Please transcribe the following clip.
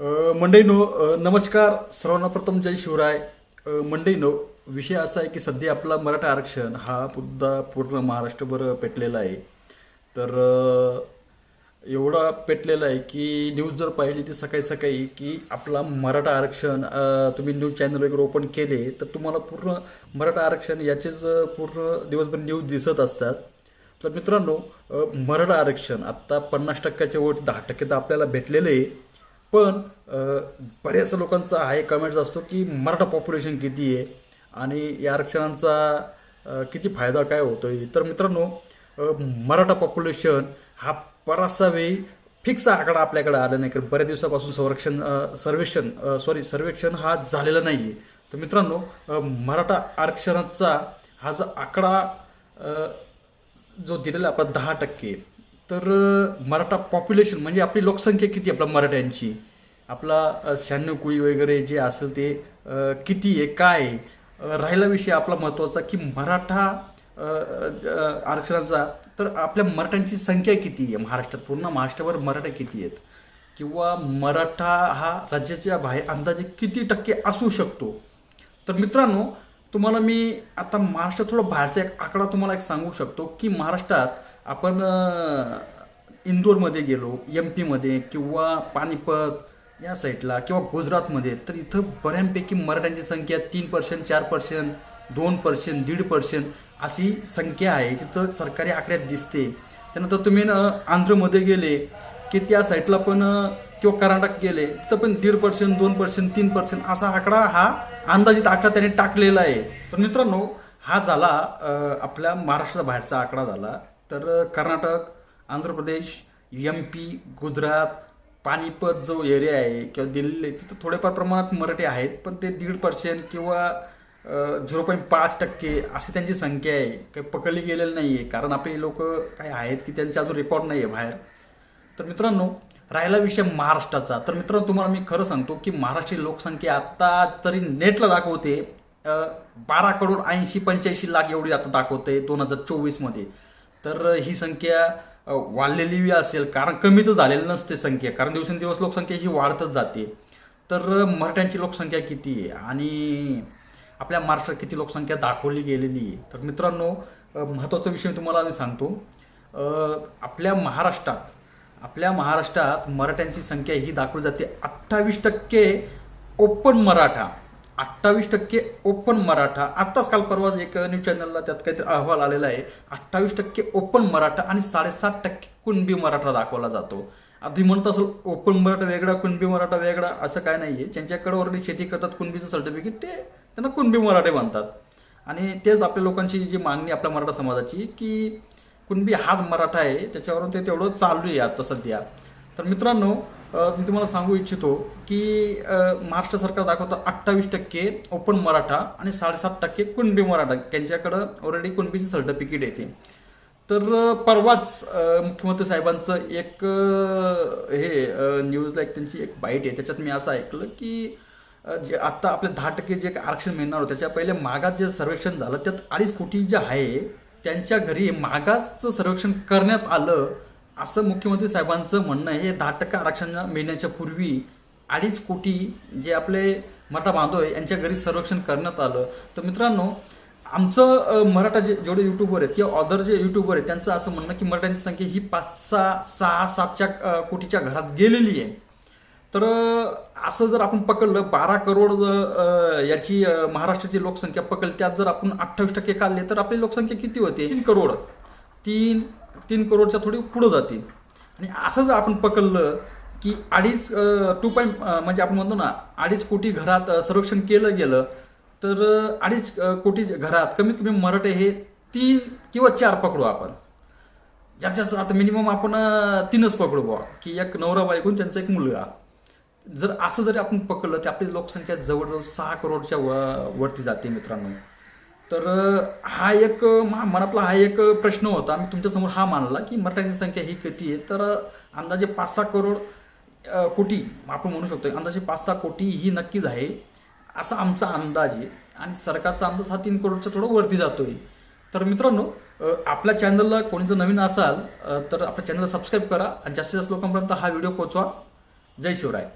मंडईनो नमस्कार. सर्वांना प्रथम जय शिवराय. मंडईनो विषय असा आहे की सध्या आपला मराठा आरक्षण हा मुद्दा पूर्ण महाराष्ट्रभर पेटलेला आहे. तर एवढा पेटलेला आहे की न्यूज जर पाहिली ती सकाळी सकाळी की आपला मराठा आरक्षण तुम्ही न्यूज चॅनल वगैरे ओपन केले तर तुम्हाला पूर्ण मराठा आरक्षण याचेच पूर्ण दिवसभर न्यूज दिसत असतात. तर मित्रांनो मराठा आरक्षण आत्ता पन्नास टक्क्याच्या वर दहा टक्के तर आपल्याला भेटलेलं आहे. पण बऱ्याच लोकांचा हा एक कमेंट्स असतो की मराठा पॉप्युलेशन किती आहे आणि या आरक्षणांचा किती फायदा काय होतो आहे तर मित्रांनो मराठा पॉप्युलेशन हा बराचसा वेळी फिक्स आकडा आपल्याकडे आला नाही. कारण बऱ्याच दिवसापासून संरक्षण सर्वेक्षण सॉरी सर्वेक्षण हा झालेला नाही आहे तर मित्रांनो मराठा आरक्षणाचा हा जो आकडा जो दिलेला आपला दहा टक्के तर मराठा पॉप्युलेशन म्हणजे आपली लोकसंख्या किती आपल्या मराठ्यांची? आपला शहाण्णव कुळी वगैरे जे असेल ते किती आहे काय आहे? राहिला विषय आपला महत्त्वाचा की मराठा आरक्षणाचा तर आपल्या मराठ्यांची संख्या किती आहे? महाराष्ट्रात पूर्ण महाराष्ट्रावर मराठा किती आहेत? किंवा मराठा हा राज्याच्या बाहेर अंदाजे किती टक्के असू शकतो? तर मित्रांनो तुम्हाला मी आता महाराष्ट्रात थोडं बाहेरचा एक आकडा तुम्हाला एक सांगू शकतो की महाराष्ट्रात आपण इंदोरमध्ये गेलो एम पीमध्ये किंवा पानिपत या साईडला किंवा गुजरातमध्ये तर इथं बऱ्यापैकी मराठ्यांची संख्या तीन पर्सेंट चार पर्सेंट दोन पर्सेंट दीड पर्सेंट अशी संख्या आहे. तिथं सरकारी आकड्यात दिसते. त्यानंतर तुम्ही ना आंध्रमध्ये गेले की त्या साईडला पण किंवा कर्नाटक गेले तिथं पण दीड पर्सेंट दोन पर्सेंट तीन पर्सेंट असा आकडा हा अंदाजित आकडा त्याने टाकलेला आहे. तर मित्रांनो हा झाला आपल्या महाराष्ट्राबाहेरचा आकडा झाला. तर कर्नाटक आंध्र प्रदेश एम पी गुजरात पानिपत जो एरिया आहे किंवा दिल्ली तिथं थोडेफार प्रमाणात मराठी आहेत पण ते दीड पर्सेंट किंवा झिरो पॉईंट पाच टक्के अशी त्यांची संख्या आहे. काही पकडली गेलेली नाही आहे कारण आपले लोक काही आहेत की त्यांचे अजून रेकॉर्ड नाही आहे बाहेर. तर मित्रांनो राहिला विषय महाराष्ट्राचा. तर मित्रांनो तुम्हाला मी खरं सांगतो की महाराष्ट्रीय लोकसंख्या आत्ता तरी नेटला दाखवते. बारा करोड ऐंशी पंच्याऐंशी लाख एवढी आता दाखवते दोन हजार चोवीसमध्ये. तर ही संख्या वाढलेली बी असेल. कारण कमी तर झालेली नसते संख्या. कारण दिवसेंदिवस लोकसंख्या ही वाढतच जाते. तर मराठ्यांची लोकसंख्या किती आहे? आणि आपल्या महाराष्ट्रात किती लोकसंख्या दाखवली गेलेली आहे? तर मित्रांनो महत्त्वाचा विषय तुम्हाला मी सांगतो. आपल्या महाराष्ट्रात आपल्या महाराष्ट्रात मराठ्यांची संख्या ही दाखवली जाते. अठ्ठावीस टक्के ओपन मराठा. अठ्ठावीस टक्के ओपन मराठा. आत्ताच काल परवा एक न्यूज चॅनलला त्यात काहीतरी अहवाल आलेला आहे. अठ्ठावीस टक्के ओपन मराठा आणि साडेसात टक्के कुणबी मराठा दाखवला जातो. आधी म्हणत असेल ओपन मराठा वेगळा कुणबी मराठा वेगळा असं काय नाही आहे ज्यांच्याकडे ऑलरेडी शेती करतात कुणबीचं सर्टिफिकेट ते त्यांना कुणबी मराठे म्हणतात. आणि तेच आपल्या लोकांची जी मागणी आपल्या मराठा समाजाची की कुणबी हाच मराठा आहे त्याच्यावरून ते तेवढं चालू आहे आता सध्या. तर मित्रांनो मी तुम्हाला सांगू इच्छितो की महाराष्ट्र सरकार दाखवतं अठ्ठावीस टक्के ओपन मराठा आणि साडेसात टक्के कुणबी मराठा. त्यांच्याकडं ऑलरेडी कुणबीची सर्टिफिकेट येते. तर परवाच मुख्यमंत्री साहेबांचं एक हे न्यूजला एक त्यांची एक बाईट आहे. त्याच्यात मी असं ऐकलं की जे आत्ता आपले दहा टक्के जे आरक्षण मिळणार होतं त्याच्या पहिले मागास जे सर्वेक्षण झालं त्यात अडीच कोटी जे आहे त्यांच्या घरी मागासचं सर्वेक्षण करण्यात आलं. असं मुख्यमंत्री साहेबांचं म्हणणं हे दहा टक्के आरक्षण मिळण्याच्या पूर्वी अडीच कोटी जे आपले मराठा बांधव आहे यांच्या घरी संरक्षण करण्यात आलं. तर मित्रांनो आमचं मराठा जे जेवढे युट्यूबर आहेत किंवा ऑदर जे युट्यूबर आहेत त्यांचं असं म्हणणं की मराठ्यांची संख्या ही पाच सहा सहा सातच्या कोटीच्या घरात गेलेली आहे. तर असं जर आपण पकडलं बारा करोड याची महाराष्ट्राची लोकसंख्या पकडली त्यात जर आपण अठ्ठावीस टक्के काढले तर आपली लोकसंख्या किती होते? तीन करोड. तीन तीन करोडच्या थोडी पुढं जाते आणि असं जर आपण पकडलं की अडीच टू पॉईंट म्हणजे आपण म्हणतो ना अडीच कोटी घरात संरक्षण केलं गेलं तर अडीच कोटी घरात कमीत कमी मराठे हे तीन किंवा चार पकडू आपण. ज्याच्याच आता मिनिमम आपण तीनच पकडू बुवा की एक नवरा बायकून त्यांचा एक मुलगा. जर असं जरी आपण पकडलं तर आपली लोकसंख्या जवळजवळ सहा करोडच्या व- वरती जाते मित्रांनो. तर हा एक मा- मनातला हा एक प्रश्न होता. मी तुमच्यासमोर हा मानला की मराठ्यांची संख्या ही किती आहे? तर अंदाजे पाच सहा करोड कोटी आपण म्हणू शकतो अंदाजे पाच सहा कोटी ही नक्कीच आहे असा आमचा अंदाज आहे. आणि सरकारचा अंदाज हा तीन करोडच्या थोडं वरती जातोय. तर मित्रांनो आपल्या चॅनलला कोणी जर नवीन असाल तर आपल्या चॅनलला सबस्क्राईब करा आणि जास्तीत जास्त लोकांपर्यंत हा व्हिडिओ पोहोचवा. जय शिवराय.